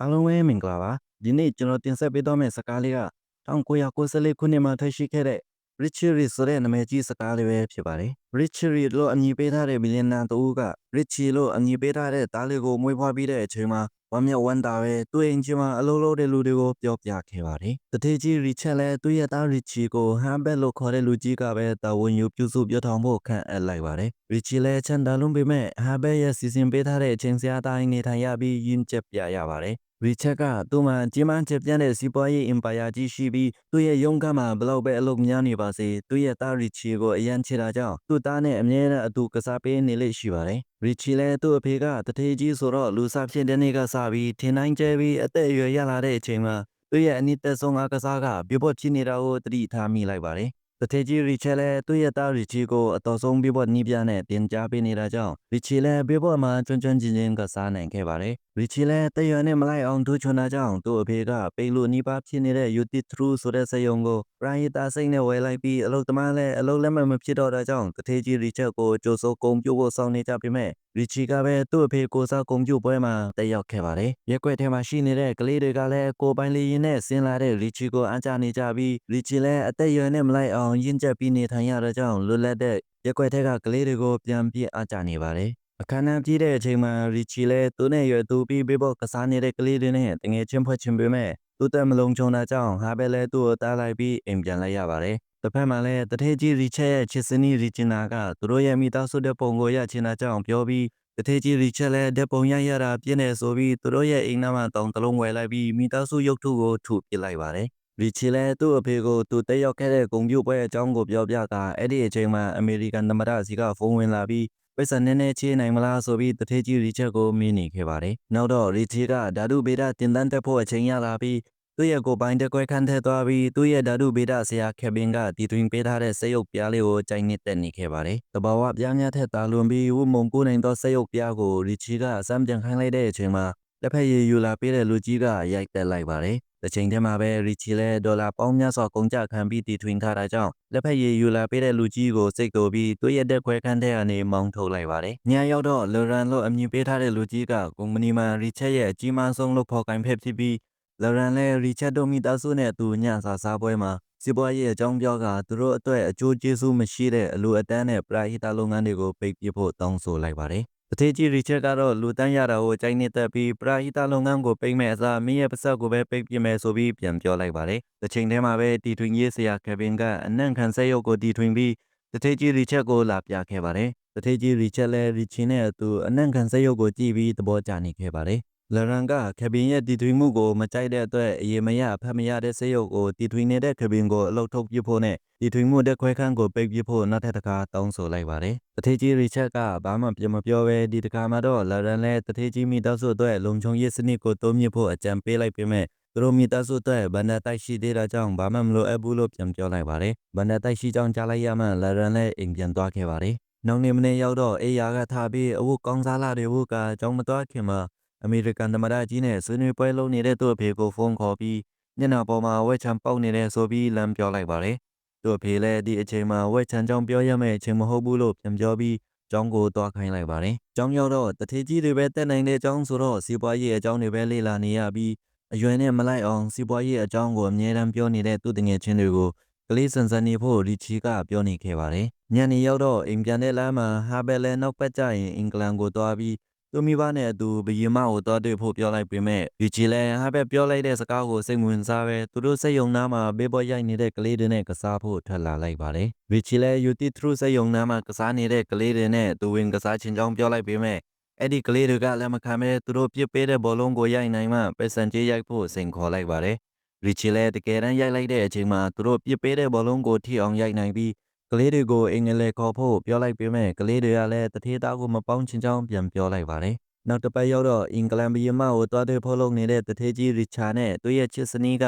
အားလုံးပဲမင်္ဂလာပါဒီနေ့ကျွန်တော်တင်ဆက်ပေးသွားမယ့်စကားလေးက1994ခုနှစ်မှာထွက်ရှိခဲ့တဲ့ Richie Rich ဆိုတဲ့နာမည်ကြီးစကားလေးပဲဖြစ်ပါတယ် Richie Rich လို့အမည်ပေးထားတဲ့ဘီလီယံနာတူက Richie လို့အမည်ပေးထားတဲ့တားလေးကိုမွေးဖွားပြီးတဲ့အချိန်မှာဝမ်းမြောက်ဝမ်းသာပဲသူ့အိမ်ကြီးမှာအလုပ်လုပ်တဲ့လူတွေကိုပြောပြခဲ့ပါတယ်တထေးကြီး Richie လည်းသူ့ရဲ့သား Richie ကိုဟမ်ဘက်လို့ခေါ်တဲ့လူကြီးကပဲတာဝန်ယူပြုစုပြောထောင်ဖို့ခန့်အပ်လိုက်ပါတယ် Richie လည်းချမ်းသာလွန်းပေမဲ့ဟမ်ဘက်ရဲ့စီစဉ်ပေးထားတဲ့အချိန်စရာတိုင်းနေထိုင်ရပြီးရင်းကျက်ပြရပါတယ် ရီချက်ကသူ့မှာကြီးမားကျပြန့်တဲ့စီးပွားရေးအင်ပါယာကြီးရှိပြီးသူ့ရဲ့ရုံးခန်းမှာဘလောက်ပဲအလုပ်များနေပါစေသူ့ရဲ့သားရီချီကိုအရန်ချစ်တာကြောင့်သူ့သားနဲ့အမြဲတမ်းအတူကစားပေးနေလေ့ရှိပါတယ်ရီချီလည်းသူ့အဖေကတထေးကြီးဆိုတော့လူစားဖြစ်တဲ့နေ့ကစပြီးထင်တိုင်းကျဲပြီးအသက်အရွယ်ရလာတဲ့အချိန်မှာသူ့ရဲ့အနည်းသက်ဆုံးအားကစားကပြပွက်ဖြစ်နေတာကိုသတိထားမိလိုက်ပါတယ် တထေကြီးရီချဲလည်းသူ့ရဲ့သားရီချီကိုအတော်ဆုံးပြပွက်နီးပြနဲ့တင်ကြားပေးနေတာကြောင့်ရီချီလည်းပြပွက်မှာကျွမ်းကျွမ်းကျင်ကျင်ကစားနိုင်ခဲ့ပါတယ်ရီချီလည်းတရွံနဲ့မလိုက်အောင်ထူးချွန်တာကြောင့်သူ့အဖေကပိန်လိုနီးပါးဖြစ်နေတဲ့ UT True ဆိုတဲ့စက်ရုံကိုပရိုင်တာစိတ်နဲ့ဝယ်လိုက်ပြီးအလုပ်သမားလည်းအလုပ်လက်မဲ့မဖြစ်တော့တာကြောင့်တထေကြီးရီချက်ကိုကြိုးစိုးကုံပြို့ဖို့ဆောင်နေကြပေမဲ့ ရီချီကပဲသူ့အဖေကိုစားကုံပြို့ပွဲမှာတက်ရောက်ခဲ့ပါတယ်ရက်ွက်ထဲမှာရှိနေတဲ့ကလေးတွေကလည်းကိုပိုင်လေးရင်နဲ့ဆင်းလာတဲ့ရီချီကိုအားကြနေကြပြီးရီချီလည်းအသက်ရွယ်နဲ့မလိုက်အောင်ရင့်ကျက်ပြီးနေထိုင်ရတဲ့ကြောင့်လွတ်လပ်တဲ့ရက်ွက်ထဲကကလေးတွေကိုပြန်ပြစ်အားကြနေပါတယ်အခမ်းအနားပြည့်တဲ့အချိန်မှာရီချီလဲသူနဲ့ရွယ်သူပြီးပေးဖို့ကစားနေတဲ့ကလေးတွေနဲ့တငယ်ချင်းဖွဲ့ချင်းပေမဲ့သူ့တက်မလုံးချုံတာကြောင့်ဟာဘဲလဲသူ့ကိုတားလိုက်ပြီးအိမ်ပြန်လိုက်ရပါတယ်။ တစ်ဖက်မှာလည်းတထေးကြီးရီချက်ရဲ့ချစ်စနီးရီချင်နာကသူတို့ရဲ့မိသားစုတဲ့ပုံကိုရချင်တာကြောင့်ပြောပြီးတထေးကြီးရီချက်လည်းတဲ့ပုံရရတာပြင်းနေဆိုပြီးသူတို့ရဲ့အိမ်နားမှာတောင်တလုံးဝယ်လိုက်ပြီးမိသားစုရုပ်ထုကိုထုပစ်လိုက်ပါတယ်။ရီချီလဲသူ့အဖေကိုသူတက်ရောက်ခဲ့တဲ့ဂုံပြို့ပွဲအကြောင်းကိုပြောပြတာအဲ့ဒီအချိန်မှာအမေရိကန်သမ္မတစီကဖုန်းဝင်လာပြီးပိတ်စံနည်းနည်းချေးနိုင်မလားဆိုပြီးတထေးကြီးရီချက်ကိုမင်းနေခဲ့ပါတယ်။နောက်တော့ရီချီကဓာတုဗေဒတင်တန်းတက်ဖို့အချိန်ရလာပြီး သူ့ရဲ့ကိုပိုင်တက်ကွဲခန်းထဲသွားပြီးသူ့ရဲ့ဓာတုဗေဒဆရာခေဗင်ကတီထွင်ပေးထားတဲ့စက်ရုပ်ပြားလေးကိုကြိုင်နစ်တက်နေခဲ့ပါတယ်။တဘာဝပြားများထက်တာလွန်ပြီးဝုမုံကိုနိုင်သောစက်ရုပ်ပြားကိုရီချီကအစမ်းပြန်ခိုင်းလိုက်တဲ့အချိန်မှာလက်ဖက်ရည်ယူလာပေးတဲ့လူကြီးကရိုက်တက်လိုက်ပါတယ်။တစ်ချိန်တည်းမှာပဲရီချီလဲဒေါ်လာပေါင်းများစွာကုန်ကျခံပြီးတီထွင်ထားတာကြောင့်လက်ဖက်ရည်ယူလာပေးတဲ့လူကြီးကိုစိတ်တိုပြီးသူ့ရဲ့တက်ခွဲခန်းထဲကနေမောင်းထုတ်လိုက်ပါတယ်။ညရောက်တော့လော်ရန်လို့အမည်ပေးထားတဲ့လူကြီးကကုမ္ပဏီမှာရီချက်ရဲ့အကြီးမားဆုံးလုပ်ဖော်ကိုင်ဖက်ဖြစ်ပြီး လော်ရန်လည်းရီချက်တို့မိသားစုနဲ့သူညစာစားပွဲမှာစီးပွားရေးအကြောင်းပြောကသူတို့အတွက်အကျိုးကျေးဇူးမရှိတဲ့အလူအတန်းနဲ့ပရာဟိတလုပ်ငန်းတွေကိုပိတ်ပစ်ဖို့တောင်းဆိုလိုက်ပါတယ်။တထေးကြီးရီချက်ကတော့လူတန်းရတာကိုကြိုက်နေတတ်ပြီးပရာဟိတလုပ်ငန်းကိုပိတ်မဲ့အစားမင်းရဲ့ပါဆက်ကိုပဲပိတ်ပစ်မယ်ဆိုပြီးပြန်ပြောလိုက်ပါတယ်။တစ်ချိန်တည်းမှာပဲတီထွင်ရေးဆရာကေဗင်ကအနံ့ခံဆက်ရုပ်ကိုတီထွင်ပြီးတထေးကြီးရီချက်ကိုလာပြခဲ့ပါတယ်။တထေးကြီးရီချက်လည်းရီချင်းနဲ့အတူအနံ့ခံဆက်ရုပ်ကိုကြည့်ပြီးသဘောကျနေခဲ့ပါတယ်။ လရန်ကခဘင်ရဲ့တီထွင်မှုကိုမကြိုက်တဲ့အတွက်အရေးမရဖတ်မရတဲ့စေရုပ်ကိုတီထွင်နေတဲ့ခဘင်ကိုအလုတ်ထုတ်ပြဖို့နဲ့တီထွင်မှုတဲ့ခွဲခန်းကိုပိတ်ပြဖို့နောက်ထပ်တစ်ခါတောင်းဆိုလိုက်ပါတယ်။တထေးကြီးရီချက်ကဘာမှပြမပြောပဲဒီတစ်ခါမှတော့လရန်လည်းတထေးကြီးမိသားစုအတွက်လုံခြုံရေးစနစ်ကိုတိုးမြှင့်ဖို့အကြံပေးလိုက်ပေမဲ့သူတို့မိသားစုအတွက်ဗန္ဒတိုက်ရှိသေးတာကြောင့်ဘာမှမလိုအပ်ဘူးလို့ပြန်ပြောလိုက်ပါတယ်။ဗန္ဒတိုက်ရှိကြောင်းကြားလိုက်ရမှလရန်လည်းအိမ်ပြန်သွားခဲ့ပါတယ်။နောက်နေ့မနေ့ရောက်တော့အေးယာကထားပြီးအဝတ်ကောင်းစားလာတွေဝတ်ကအကြောင်းမတော်ခင်မှာ အမေရိကန်သမ္မတကြီးနဲ့ဆွေးနွေးပွဲလုပ်နေတဲ့သူ့အဖေကိုဖုန်းခေါ်ပြီးညနာပေါ်မှာဝက်ချံပေါက်နေတဲ့ဆိုပြီးလမ်းပြောလိုက်ပါတယ်။သူ့အဖေလည်းဒီအချိန်မှာဝက်ချံကြောင်းပြောရမယ့်အချိန်မဟုတ်ဘူးလို့ပြန်ပြောပြီးကျောင်းကိုသွားခိုင်းလိုက်ပါတယ်။ကျောင်းရောက်တော့တထေကြီးတွေပဲတက်နိုင်တဲ့ကျောင်းဆိုတော့စီးပွားရေးအကြောင်းတွေပဲလေ့လာနေရပြီးအရွယ်နဲ့မလိုက်အောင်စီးပွားရေးအကြောင်းကိုအမြဲတမ်းပြောနေတဲ့သူ့တငယ်ချင်းတွေကိုကလေးစန်စန်နေဖို့ရီချီကပြောနေခဲ့ပါတယ်။ညနေရောက်တော့အိမ်ပြန်တဲ့လမ်းမှာဟာဘယ်လဲနောက်ပတ်ကြရင်အင်္ဂလန်ကိုသွားပြီး သူမိဘနဲ့အတူဘယင်မကိုတော်တွေ့ဖို့ပြောလိုက်ပေမဲ့ဒီချီလဲဟာပဲပြောလိုက်တဲ့စကားကိုစိတ်ဝင်စားပဲသူတို့စိတ်ယုံနာမှာဘေးပေါ်ရိုက်နေတဲ့ကလေးတွေနဲ့ကစားဖို့ထွက်လာလိုက်ပါတယ်။ဒီချီလဲယူတီထရူစိတ်ယုံနာမှာကစားနေတဲ့ကလေးတွေနဲ့သူဝင်ကစားချင်ကြောင်းပြောလိုက်ပေမဲ့အဲ့ဒီကလေးတွေကလည်းမခံပဲသူတို့ပြစ်ပေးတဲ့ဘောလုံးကိုရိုက်နိုင်မှပက်ဆန်ကျေးရိုက်ဖို့စိန်ခေါ်လိုက်ပါတယ်။ရီချီလဲတကယ်တမ်းရိုက်လိုက်တဲ့အချိန်မှာသူတို့ပြစ်ပေးတဲ့ဘောလုံးကိုထိအောင်ရိုက်နိုင်ပြီး ကလေးတွေကိုအင်္ဂလိပ်ခေါ်ဖို့ပြောလိုက်ပေမဲ့ကလေးတွေကလည်းတထေးသားကိုမပေါင်းချင်ကြောင်းပြန်ပြောလိုက်ပါတယ်။နောက်တစ်ပတ်ရောက်တော့အင်္ဂလန်ဘီယမကိုတွားတဲ့ဖို့လုပ်နေတဲ့တထေးကြီးရီချာနဲ့သူ့ရဲ့ချစ်စနီးက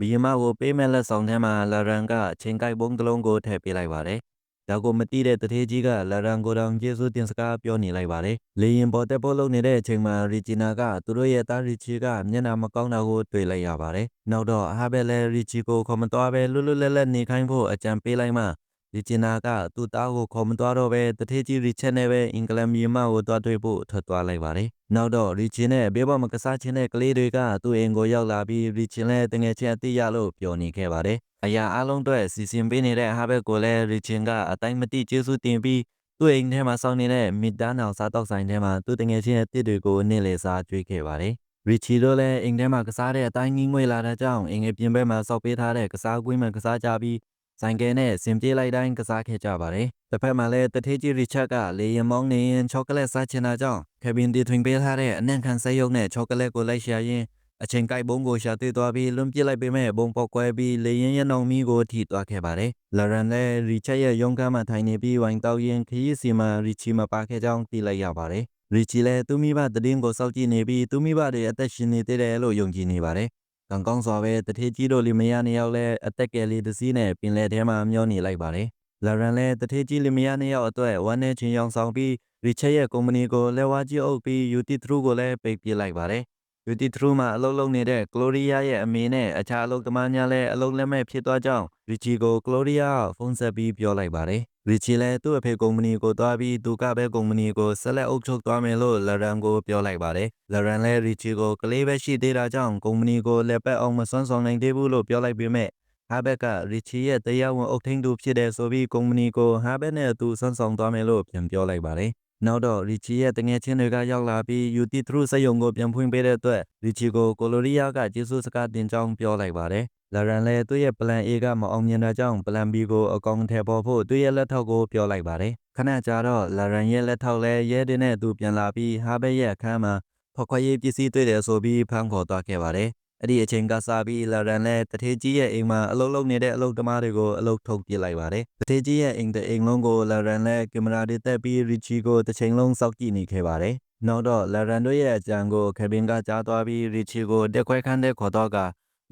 ဘီယမကိုပေးမဲ့လက်ဆောင်ထဲမှာလာရန်ကအချိန်ကိုက်ပုံးတစ်လုံးကိုထည့်ပေးလိုက်ပါတယ်။ဒါကိုမတိတဲ့တထေးကြီးကလာရန်ကိုတောင်ကျေးဇူးတင်စကားပြောနေလိုက်ပါတယ်။လေရင်ပေါ်တက်ဖို့လုပ်နေတဲ့အချိန်မှာရီဂျီနာကသူတို့ရဲ့သားရီချီကမျက်နှာမကောင်းတာကိုတွေ့လိုက်ရပါတယ်။နောက်တော့အဟာဘဲလဲရီချီကိုခေါ်မတော်ပဲလွတ်လွတ်လပ်လပ်နေခိုင်းဖို့အကြံပေးလိုက်မှ ဒီချင်နာကသူ့သားကိုခေါ်မသွားတော့ပဲတထေးကြီးရီချက်နဲ့ပဲအင်္ဂလန်မြေမကိုသွားတွေ့ဖို့ထွက်သွားလိုက်ပါတယ်နောက်တော့ရီချင်နဲ့ဘေးပေါ်မကစားခြင်းတဲ့ကလေးတွေကသူ့အိမ်ကိုရောက်လာပြီးရီချင်လည်းတငယ်ချင်းအသိရလို့ပြောနေခဲ့ပါတယ်အရာအလုံးအတွက်စီစဉ်ပေးနေတဲ့ဟာဘက်ကိုလည်းရီချင်ကအတိုင်းမတိကျေးဇူးတင်ပြီးသူ့အိမ်ထဲမှာစောင့်နေတဲ့မီတာနောင်စားတောက်ဆိုင်ထဲမှာသူ့တငယ်ချင်းရဲ့တစ်တွေကိုနေ့လည်စာကျွေးခဲ့ပါတယ်ရီချီတို့လည်းအိမ်ထဲမှာကစားတဲ့အတိုင်းငင်းငွေလာတဲ့ကြောင့်အိမ်ငယ်ပြင်ဘက်မှာစောက်ပေးထားတဲ့ကစားကွင်းမှာကစားကြပြီး ဆိုင်ကယ်နဲ့စင်ပြေးလိုက်တိုင်းကစားခဲ့ကြပါတယ်။တစ်ဖက်မှာလည်းတထေးကြီးရီချတ်ကလေယာဉ်မောင်းနေရင်ချောကလက်စားချင်တာကြောင့်ကက်ဘင်တီထွင်ပေးထားတဲ့အနံ့ခံဆက်ရုပ်နဲ့ချောကလက်ကိုလိုက်ရှာရင်းအချိန်ကိုက်ဘုံကိုရှာတွေ့သွားပြီးလွန်ပစ်လိုက်ပေမဲ့ဘုံပေါက်ကွဲပြီးလေရင်ရနှောင်မီကိုထိသွားခဲ့ပါတယ်။လရန်လည်းရီချက်ရဲ့ရုံးကမ်းမှာထိုင်နေပြီးဝိုင်တောက်ရင်ခရီးစီမှာရီချီမပါခဲ့ကြောင်းသိလိုက်ရပါတယ်။ရီချီလည်းသူမိဘတည်င်းကိုစောင့်ကြည့်နေပြီးသူမိဘတွေအသက်ရှင်နေသေးတယ်လို့ယုံကြည်နေပါတယ်။ ကံကောင်းစွာပဲတထေးကြီးတို့လီမယားနှစ်ယောက်လည်းအသက်ကယ်လေးတစ်စီးနဲ့ပင်လယ်ထဲမှာမျောနေလိုက်ပါတယ်။လရန်လည်းတထေးကြီးလီမယားနှစ်ယောက်အတွက်ဝမ်းနဲ့ချင်းရောင်ဆောင်ပြီးရီချက်ရဲ့ကုမ္ပဏီကိုလက်ဝါးကြီးအုပ်ပြီးယူတီထရူကိုလည်းပိတ်ပစ်လိုက်ပါတယ်။ Beauty True မှာအလုပ်လုပ်နေတဲ့ Gloria ရဲ့အမေနဲ့အခြားအလုပ်သမားများလည်းအလုပ်လက်မဲ့ဖြစ်သွားကြောင်း Richie ကို Gloria ကဖုန်းဆက်ပြီးပြောလိုက်ပါတယ်။ Richie လည်းသူ့အဖေကုမ္ပဏီကိုသွားပြီးသူကပဲကုမ္ပဏီကိုဆက်လက်အုပ်ချုပ်သွားမယ်လို့ Laran ကိုပြောလိုက်ပါတယ်။ Laran လည်း Richie ကိုကလေးပဲရှိသေးတာကြောင့်ကုမ္ပဏီကိုလက်ပတ်အောင်မစွမ်းဆောင်နိုင်သေးဘူးလို့ပြောလိုက်ပေမဲ့ဟာဘက်က Richie ရဲ့တရားဝင်အုပ်ထိန်းသူဖြစ်တယ်ဆိုပြီးကုမ္ပဏီကိုဟာဘက်နဲ့အတူစွမ်းဆောင်သွားမယ်လို့ပြန်ပြောလိုက်ပါတယ်။ နောက်တော့ရီချီရဲ့တငယ်ချင်းတွေကရောက်လာပြီး UT True စက်ရုံကိုပြန်ဖွင့်ပေးတဲ့အတွက်ရီချီကိုကိုလိုရီယာကကျေးဇူးစကားတင်ကြောင်းပြောလိုက်ပါတယ်။လာရန်လည်းသူ့ရဲ့ plan A ကမအောင်မြင်တာကြောင့် plan B ကိုအကောင့်ထဲပေါ်ဖို့သူ့ရဲ့လက်ထောက်ကိုပြောလိုက်ပါတယ်။ခဏကြာတော့လာရန်ရဲ့လက်ထောက်လည်းရဲတင်နဲ့သူပြန်လာပြီးဟာဘက်ရဲ့အခန်းမှာဖောက်ခွဲရေးပစ္စည်းတွေ့တယ်ဆိုပြီးဖမ်းခေါ်သွားခဲ့ပါတယ်။ အဲ့ဒီအချိန်ကစားပြီးလာရန်လည်းတထေးကြီးရဲ့အိမ်မှာအလုပ်လုပ်နေတဲ့အလုပ်သမားတွေကိုအလုပ်ထုတ်ပြလိုက်ပါတယ်။တထေးကြီးရဲ့အိမ်တဲ့အိမ်လုံးကိုလာရန်လည်းကင်မရာတွေတက်ပြီးရီချီကိုတစ်ချိန်လုံးစောင့်ကြည့်နေခဲ့ပါတယ်။နောက်တော့လာရန်တို့ရဲ့အကြံကိုခေဘင်ကကြားသွားပြီးရီချီကိုတက်ခွဲခန်းတဲ့ခေါ်တော့က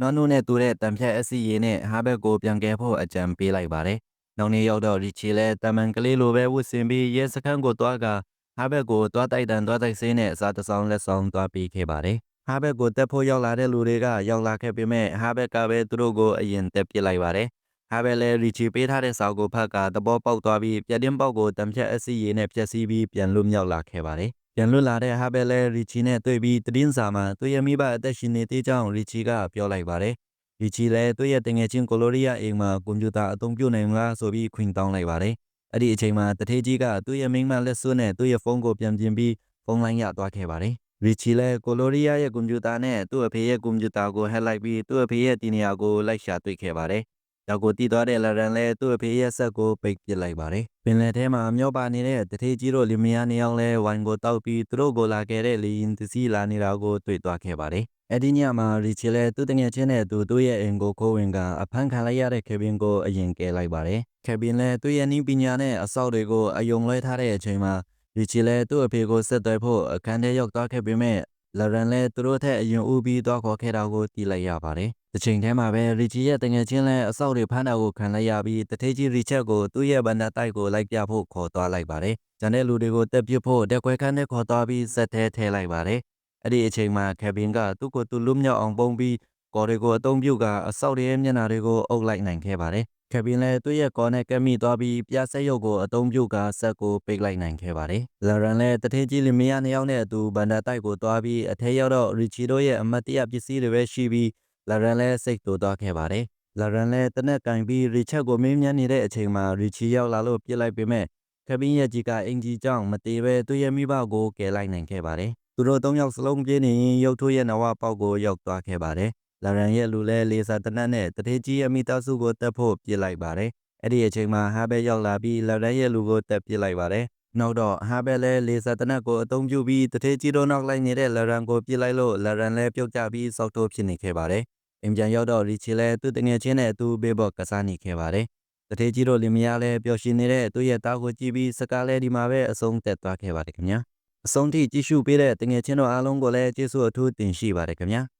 နော်နုနဲ့တူတဲ့တံဖြတ်အစီရည်နဲ့ဟာဘက်ကိုပြန်ကယ်ဖို့အကြံပေးလိုက်ပါတယ်။နောက်နေ့ရောက်တော့ရီချီလည်းတမန်ကလေးလိုပဲဝတ်ဆင်ပြီးရဲစခန်းကိုတွားကဟာဘက်ကိုတွားတိုက်တန်တွားတိုက်ဆေးနဲ့အစားတစောင်းလက်ဆောင်တွားပေးခဲ့ပါတယ်။ ဟာဘက်ကိုတက်ဖို့ရောက်လာတဲ့လူတွေကရောက်လာခဲ့ပေမဲ့ဟာဘက်ကပဲသူတို့ကိုအရင်တက်ပစ်လိုက်ပါတယ်။ဟာဘယ်လဲရီချီပေးထားတဲ့စာကိုဖတ်ကသဘောပေါက်သွားပြီးပြက်တင်းပေါက်ကိုတံဖြတ်အစီရည်နဲ့ဖြက်စီးပြီးပြန်လွတ်မြောက်လာခဲ့ပါတယ်။ပြန်လွတ်လာတဲ့ဟာဘယ်လဲရီချီနဲ့တွေ့ပြီးတင်းစာမှာသူရဲ့မိဘအသက်ရှင်နေသေးကြောင်းရီချီကပြောလိုက်ပါတယ်။ရီချီလည်းသူ့ရဲ့တငယ်ချင်းကိုလိုရီယာအိမ်မှာကွန်ပျူတာအသုံးပြုနိုင်မလားဆိုပြီးခွင့်တောင်းလိုက်ပါတယ်။အဲ့ဒီအချိန်မှာတထေးကြီးကသူ့ရဲ့မိန်းမလက်စွပ်နဲ့သူ့ရဲ့ဖုန်းကိုပြန်ပြင်ပြီးဖုန်းလိုင်းရသွားခဲ့ပါတယ်။ ရီချီလည်းကိုလိုရီယာရဲ့ကွန်ပျူတာနဲ့သူ့အဖေရဲ့ကွန်ပျူတာကိုဟက်လိုက်ပြီးသူ့အဖေရဲ့တီနေရာကိုလိုက်ရှာတွေ့ခဲ့ပါတယ်။ရောက်ကိုတည်သွားတဲ့လာရန်လည်းသူ့အဖေရဲ့ဆက်ကိုပိတ်ပစ်လိုက်ပါတယ်။ပင်လယ်ထဲမှာမျောပါနေတဲ့တထေးကြီးတို့လီမယားနှစ်ယောက်လည်းဝိုင်ကိုတောက်ပြီးသူတို့ကိုလာခဲ့တဲ့လီရင်တစီလာနေတာကိုတွေ့သွားခဲ့ပါတယ်။အဲ့ဒီညမှာရီချီလည်းသူ့တငယ်ချင်းနဲ့သူတို့ရဲ့အိမ်ကိုခိုးဝင်ကအဖမ်းခံလိုက်ရတဲ့ခေဘင်ကိုအရင်ကယ်လိုက်ပါတယ်။ခေဘင်လည်းသူ့ရဲ့နည်းပညာနဲ့အဆောက်တွေကိုအယုံလွှဲထားတဲ့အချိန်မှာ ရီချီလည်းသူ့အဖေကိုဆက်သွယ်ဖို့အခန်းထဲရောက်သွားခဲ့ပေမဲ့လရန်လည်းသူတို့ထက်အရင်ဦးပြီးသွားခေါ်ခဲ့တာကိုသိလိုက်ရပါတယ်။တစ်ချိန်တည်းမှာပဲရီချီရဲ့တငယ်ချင်းလည်းအဆောက်တွေဖမ်းတာကိုခံလိုက်ရပြီးတထေးကြီးရီချက်ကိုသူ့ရဲ့ဗန္ဒတိုက်ကိုလိုက်ပြဖို့ခေါ်သွားလိုက်ပါတယ်။ကျန်တဲ့လူတွေကိုတက်ပစ်ဖို့တက်ခွဲခန်းထဲခေါ်သွားပြီးစက်ထဲထည့်လိုက်ပါတယ်။အဲ့ဒီအချိန်မှာခေဘင်ကသူ့ကိုသူ့လွတ်မြောက်အောင်ပုံပြီး ကော်တွေကိုအုံပြုတ်ကအဆောက်တွေရဲ့မျက်နှာတွေကိုအုပ်လိုက်နိုင်ခဲ့ပါတယ်။ခေဘင်လည်းသူ့ရဲ့ကော်နဲ့ကက်မိသွားပြီးပြဆက်ရုပ်ကိုအုံပြုတ်ကဆက်ကိုပိတ်လိုက်နိုင်ခဲ့ပါတယ်။လာရန်လည်းတထေးကြီးလီမယားနှစ်ယောက်နဲ့အတူဗန္ဒတိုက်ကိုသွားပြီးအထက်ရောက်တော့ရီချီတို့ရဲ့အမတ်တရပစ္စည်းတွေပဲရှိပြီးလာရန်လည်းစိတ်တူသွားခဲ့ပါတယ်။လာရန်လည်းတနက်ကင်ပြီးရီချက်ကိုမင်းမြန်းနေတဲ့အချိန်မှာရီချီရောက်လာလို့ပြစ်လိုက်ပေမဲ့ခဘင်းရဲ့ကြီးကအင်ဂျီကြောင့်မတေပဲသူ့ရဲ့မိဘကိုကယ်လိုက်နိုင်ခဲ့ပါတယ်။သူတို့သုံးယောက်စလုံးပြေးနေရင်ရုပ်ထိုးရဲ့နဝပေါက်ကိုရောက်သွားခဲ့ပါတယ်။ လာရန်ရဲ့လူလဲလေစာတနတ်နဲ့တထေးကြီးရဲ့မိသားစုကိုတက်ဖို့ပြစ်လိုက်ပါတယ်။အဲ့ဒီအချိန်မှာဟာဘဲရောက်လာပြီးလာရန်ရဲ့လူကိုတက်ပြစ်လိုက်ပါတယ်။နောက်တော့ဟာဘဲလဲလေစာတနတ်ကိုအသုံးပြုပြီးတထေးကြီးတို့နောက်လိုက်နေတဲ့လာရန်ကိုပြစ်လိုက်လို့လာရန်လဲပြုတ်ကျပြီးစောက်ထိုးဖြစ်နေခဲ့ပါတယ်။အင်ပြန်ရောက်တော့ရီချီလဲသူ့တငယ်ချင်းနဲ့သူ့ဘေးဘော့ကစားနေခဲ့ပါတယ်။တထေးကြီးတို့လင်မယားလဲပျော်ရွှင်နေတဲ့သူ့ရဲ့တားကိုကြည့်ပြီးစကားလဲဒီမှာပဲအဆုံးသက်သွားခဲ့ပါတယ်ခင်ဗျာ။အဆုံးထိကြည့်ရှုပေးတဲ့တငယ်ချင်းတို့အားလုံးကိုလည်းကျေးဇူးအထူးတင်ရှိပါတယ်ခင်ဗျာ။